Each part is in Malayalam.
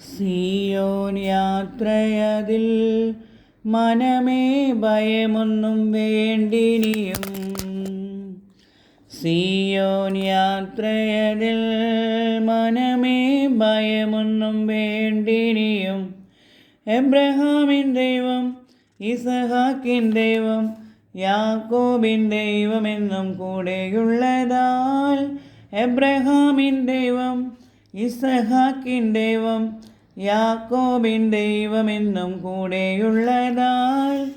സിയോൻ യാത്രയതിൽ മനമേ ഭയമൊന്നും വേണ്ടിനിയും. സിയോൻ യാത്രയതിൽ മനമേ ഭയമൊന്നും വേണ്ടിനിയും. എബ്രഹാമിൻ ദൈവം ഇസഹാക്കിൻ ദൈവം യാക്കോബിൻ ദൈവമെന്നും കൂടെയുള്ളതാൽ എബ്രഹാമിൻ ദൈവം ഇസഹാക്കിൻ ദൈവം യാക്കോബിൻ ദൈവമെന്നും കൂടെയുള്ളതാൽ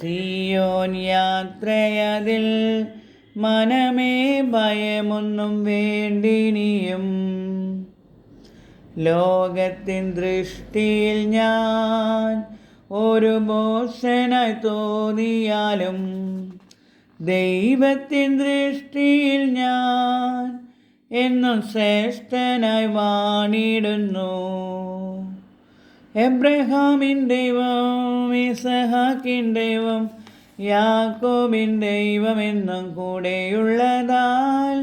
സിയോൻ യാത്രയതിൽ മനമേ ഭയമൊന്നും വേണ്ടിനിയും. ലോകത്തിൻ ദൃഷ്ടിയിൽ ഞാൻ ഒരു ബോഷന തോന്നിയാലും ദൈവത്തിൻ ദൃഷ്ടിയിൽ ഞാൻ എന്നും ശ്രേഷ്ഠനായി വാണിടുന്നു. എബ്രഹാമിൻ ദൈവം ഇസഹാക്കിൻ ദൈവം യാക്കോബിൻ ദൈവം എന്നും കൂടെയുള്ളതാൽ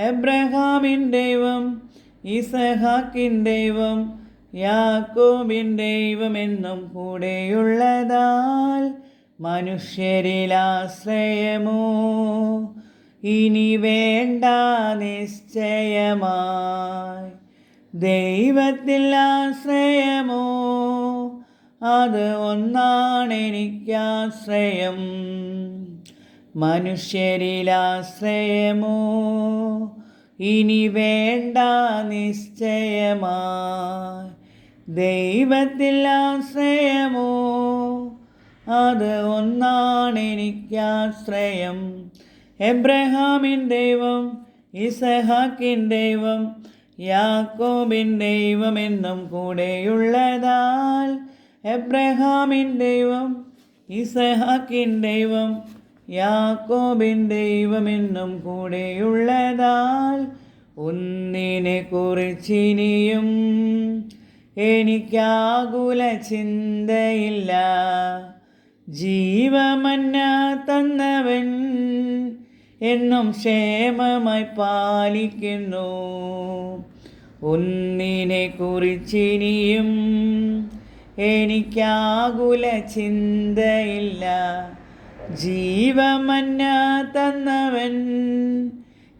എബ്രഹാമിൻ ദൈവം ഇസഹാക്കിൻ ദൈവം യാക്കോബിൻ ദൈവം എന്നും കൂടെയുള്ളതാൽ മനുഷ്യരിലാശ്രയമോ ഇനി വേണ്ട നിശ്ചയമായി. ദൈവത്തിൽ ആശ്രയമോ? അത് എനിക്കാശ്രയം മനുഷ്യരിലാശ്രയമോ ഇനി വേണ്ട നിശ്ചയമായി. ദൈവത്തിൽ ആശ്രയമോ? അത് ഒന്നാണ് എനിക്കാശ്രയം എബ്രഹാമിൻ ദൈവം ഇസഹാക്കിൻ ദൈവം യാക്കോബിൻ ദൈവം എന്നും കൂടെയുള്ളതാൽ. എബ്രഹാമിൻ ദൈവം ഇസഹാക്കിൻ ദൈവം യാക്കോബിൻ ദൈവം എന്നും കൂടെയുള്ളതാൽ. ഒന്നിനെ കുറിച്ചിനിയും എനിക്കാകുല ചിന്തയില്ല. ജീവമന്ന തന്നവൻ എന്നും ക്ഷേമമായി പാലിക്കുന്നു. ഒന്നിനെ കുറിച്ചിനിയും എനിക്കാകുല ചിന്തയില്ല. ജീവമന്ന തന്നവൻ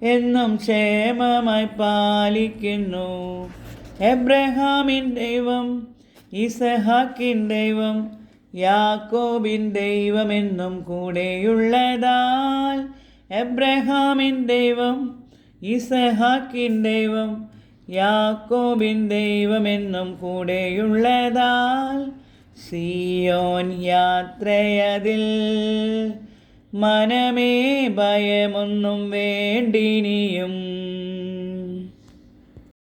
എന്നും ക്ഷേമമായി പാലിക്കുന്നു. എബ്രഹാമിൻ ദൈവം ഇസഹാക്കിൻ ദൈവം യാക്കോബിൻ ദൈവമെന്നും കൂടെയുള്ളതാൽ എബ്രഹാമിൻ ദൈവം ഇസഹാക്കിൻ ദൈവം യാക്കോബിൻ ദൈവമെന്നും കൂടെയുള്ളതാൽ സിയോൻ യാത്രയതിൽ മനമേ ഭയമൊന്നും വേണ്ടിനിയും.